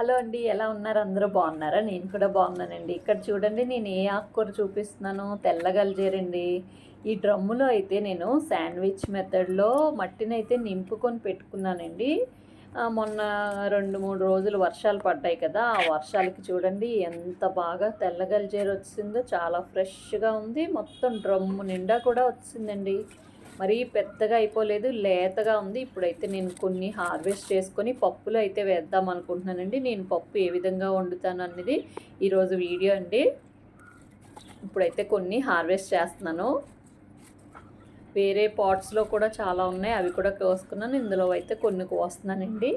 Hello అండి ఎలా ఉన్నారు? అందరూ బాగున్నారా? నేను కూడా బాగున్నానండి. ఇక్కడ చూడండి నేను ఏ ఆకుకూర చూపిస్తున్నాను తెల్లగలిజేరండి. ఈ డ్రమ్ములో అయితే నేను శాండ్విచ్ మెథడ్లో మట్టిని అయితే నింపుకొని పెట్టుకున్నానండి. మొన్న రెండు మూడు రోజులు వర్షాలు పడ్డాయి కదా ఆ వర్షాలకి చూడండి ఎంత బాగా తెల్లగలిజేరు వచ్చిందో చాలా ఫ్రెష్గా ఉంది. మొత్తం డ్రమ్ము నిండా కూడా వచ్చిందండి. మరీ పెద్దగా అయిపోలేదు లేతగా ఉంది. ఇప్పుడైతే నేను కొన్ని హార్వెస్ట్ చేసుకొని పప్పులో అయితే వేద్దాం అనుకుంటున్నానండి. నేను పప్పు ఏ విధంగా వండుతాను అనేది ఈరోజు వీడియో అండి. ఇప్పుడైతే కొన్ని హార్వెస్ట్ చేస్తున్నాను. వేరే పాట్స్లో కూడా చాలా ఉన్నాయి. అవి కూడా కోసుకున్నాను. ఇందులో అయితే కొన్ని కోస్తున్నానండి.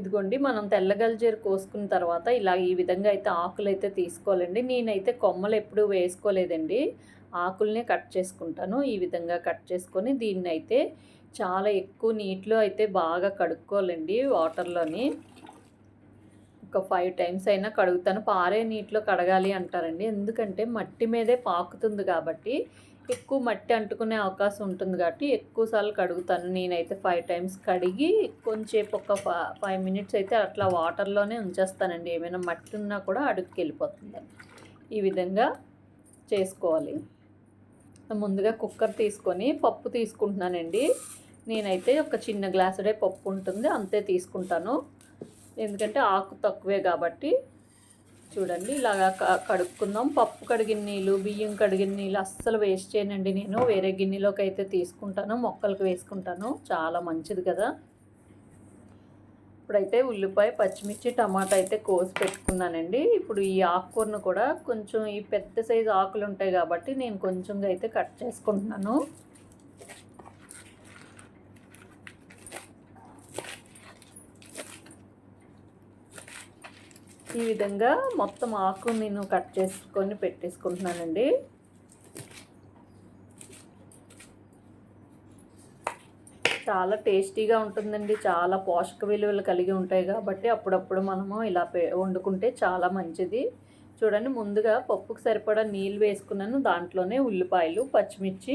ఇదిగోండి మనం తెల్లగల్జీర కోసుకున్న తర్వాత ఇలా ఈ విధంగా అయితే ఆకులు అయితే తీసుకోవాలండి. నేనైతే కొమ్మలు ఎప్పుడూ వేసుకోలేదండి. ఆకుల్నే కట్ చేసుకుంటాను. ఈ విధంగా కట్ చేసుకొని దీన్ని అయితే చాలా ఎక్కువ నీటిలో అయితే బాగా కడుక్కోవాలండి వాటర్లోని. ఒక ఫైవ్ టైమ్స్ అయినా కడుగుతాను. పారే నీటిలో కడగాలి అంటారండి. ఎందుకంటే మట్టి మీదే పాకుతుంది కాబట్టి ఎక్కువ మట్టి అంటుకునే అవకాశం ఉంటుంది కాబట్టి ఎక్కువసార్లు కడుగుతాను. నేనైతే ఫైవ్ టైమ్స్ కడిగి కొంచెంసేపు ఒక ఫైవ్ మినిట్స్ అయితే అట్లా వాటర్లోనే ఉంచేస్తానండి. ఏమైనా మట్టి ఉన్నా కూడా అడుగుకి వెళ్ళిపోతుంది ఈ విధంగా చేసుకోవాలి. ముందుగా కుక్కర్ తీసుకొని పప్పు తీసుకుంటున్నానండి. నేనైతే ఒక చిన్న గ్లాసుడే పప్పు ఉంటుంది అంతే తీసుకుంటాను. ఎందుకంటే ఆకు తక్కువే కాబట్టి. చూడండి ఇలాగా క- కడుక్కుందాం. పప్పు కడిగిన నీళ్ళు బియ్యం కడిగిన నీళ్ళు అస్సలు వేస్ట్ చేయనండి నేను. వేరే గిన్నెలోకి అయితే తీసుకుంటాను మొక్కలకు వేసుకుంటాను. చాలా మంచిది కదా. ఇప్పుడైతే ఉల్లిపాయ పచ్చిమిర్చి టమాటా అయితే కోసి పెట్టుకున్నానండి. ఇప్పుడు ఈ ఆకుకూరను కూడా కొంచెం ఈ పెద్ద సైజు ఆకులు ఉంటాయి కాబట్టి నేను కొంచెంగా అయితే కట్ చేసుకుంటున్నాను. ఈ విధంగా మొత్తం ఆకు నేను కట్ చేసుకొని పెట్టేసుకుంటున్నానండి. చాలా టేస్టీగా ఉంటుందండి. చాలా పోషక విలువలు కలిగి ఉంటాయి కాబట్టి అప్పుడప్పుడు మనము ఇలా వండుకుంటే చాలా మంచిది. చూడండి ముందుగా పప్పుకు సరిపడా నీళ్ళు వేసుకున్నాను. దాంట్లోనే ఉల్లిపాయలు పచ్చిమిర్చి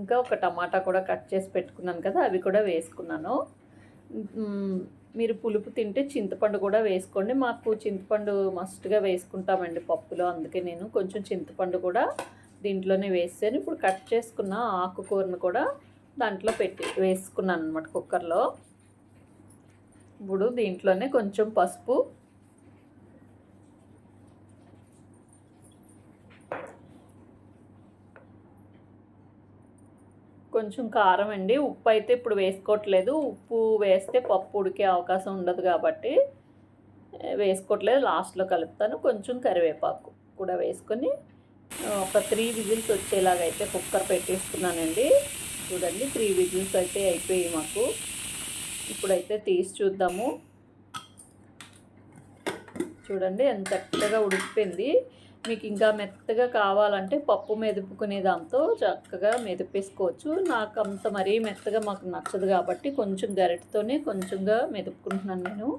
ఇంకా ఒక టమాటా కూడా కట్ చేసి పెట్టుకున్నాను కదా అవి కూడా వేసుకున్నాను. మీరు పులుపు తింటే చింతపండు కూడా వేసుకోండి. మాకు చింతపండు మస్ట్గా వేసుకుంటామండి పప్పులో అందుకే నేను కొంచెం చింతపండు కూడా దీంట్లోనే వేసాను. ఇప్పుడు కట్ చేసుకున్న ఆకుకూరను కూడా దాంట్లో పెట్టి వేసుకున్నాను అనమాట కుక్కర్లో. ఇప్పుడు దీంట్లోనే కొంచెం పసుపు. కొంచెం కారం అండి. ఉప్పు అయితే ఇప్పుడు వేసుకోవట్లేదు. ఉప్పు వేస్తే పప్పు ఉడికే అవకాశం ఉండదు కాబట్టి వేసుకోవట్లేదు. లాస్ట్లో కలుపుతాను. కొంచెం కరివేపాకు కూడా వేసుకొని ఒక త్రీ విజిల్స్ వచ్చేలాగా అయితే కుక్కర్ పెట్టేసుకున్నానండి చూడండి. త్రీ విజిల్స్ అయితే అయిపోయి మాకు. ఇప్పుడైతే తీసి చూద్దాము. చూడండి ఎంత చక్కగా ఉడికిపోయింది. మీకు ఇంకా మెత్తగా కావాలంటే పప్పు మెదుపుకునే దాంతో చక్కగా మెదిపేసుకోవచ్చు. నాకు అంత మరీ మెత్తగా మాకు నచ్చదు కాబట్టి కొంచెం గరిటతోనే కొంచెంగా మెదుపుకుంటున్నాను నేను.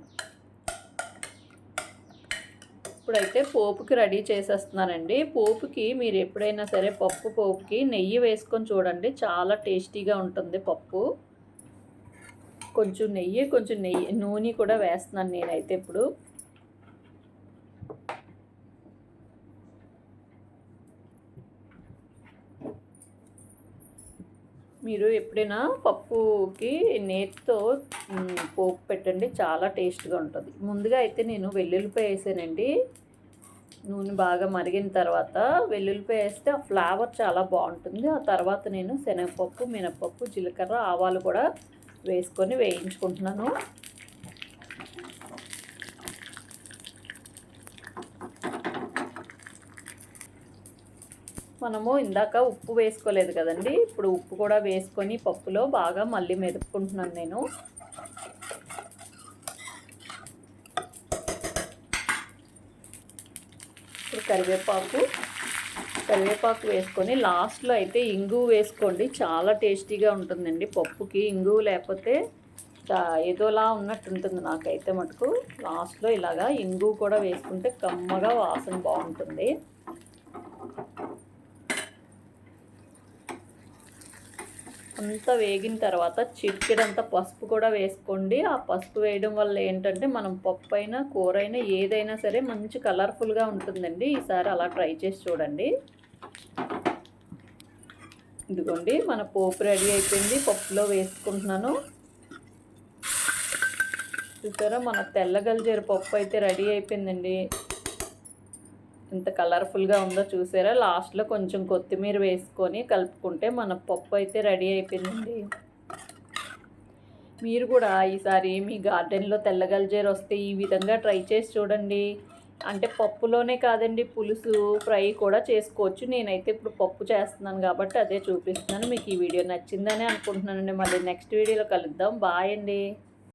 ఇప్పుడైతే పోపుకి రెడీ చేసేస్తున్నానండి. పోపుకి మీరు ఎప్పుడైనా సరే పప్పు పోపుకి నెయ్యి వేసుకొని చూడండి. చాలా టేస్టీగా ఉంటుంది పప్పు. కొంచెం నెయ్యి కొంచెం నెయ్యి నూనె కూడా వేస్తున్నాను నేనైతే ఇప్పుడు. మీరు ఎప్పుడైనా పప్పుకి నేతితో పోపు పెట్టండి. చాలా టేస్ట్గా ఉంటుంది. ముందుగా అయితే నేను వెల్లుల్లిపాయ వేసానండి. నూనె బాగా మరిగిన తర్వాత వెల్లుల్లిపాయ వేస్తే ఆ ఫ్లేవర్ చాలా బాగుంటుంది. ఆ తర్వాత నేను శనగపప్పు మినపప్పు జీలకర్ర ఆవాలు కూడా వేసుకొని వేయించుకుంటున్నాను. మనము ఇందాక ఉప్పు వేసుకోలేదు కదండి. ఇప్పుడు ఉప్పు కూడా వేసుకొని పప్పులో బాగా మళ్ళీ మెదుపుకుంటున్నాను నేను. ఇప్పుడు కరివేపాకు కరివేపాకు వేసుకొని లాస్ట్లో అయితే ఇంగు వేసుకోండి. చాలా టేస్టీగా ఉంటుందండి పప్పుకి. ఇంగు లేకపోతే ఏదోలా ఉన్నట్టు ఉంటుంది నాకైతే మటుకు. లాస్ట్లో ఇలాగా ఇంగు కూడా వేసుకుంటే కమ్మగా వాసన బాగుంటుంది. అంతా వేగిన తర్వాత చిటికెడంత పసుపు కూడా వేసుకోండి. ఆ పసుపు వేయడం వల్ల ఏంటంటే మనం పప్పు అయినా కూర అయినా ఏదైనా సరే మంచి కలర్ఫుల్గా ఉంటుందండి. ఈసారి అలా ట్రై చేసి చూడండి. ఇదిగోండి మన పోపు రెడీ అయిపోయింది. పప్పులో వేసుకుంటున్నాను. చూసారా మన తెల్లగలిజేరు పప్పు అయితే రెడీ అయిపోయిందండి. ఎంత కలర్ఫుల్గా ఉందో చూసారా? లాస్ట్లో కొంచెం కొత్తిమీర వేసుకొని కలుపుకుంటే మన పప్పు అయితే రెడీ అయిపోయిందండి. మీరు కూడా ఈసారి మీ గార్డెన్లో తెల్లగల్జేరు వస్తే ఈ విధంగా ట్రై చేసి చూడండి. అంటే పప్పులోనే కాదండి పులుసు ఫ్రై కూడా చేసుకోవచ్చు. నేనైతే ఇప్పుడు పప్పు చేస్తున్నాను కాబట్టి అదే చూపిస్తున్నాను. మీకు ఈ వీడియో నచ్చిందని అనుకుంటున్నానండి. మళ్ళీ నెక్స్ట్ వీడియోలో కలుద్దాం. బాయ్ అండి.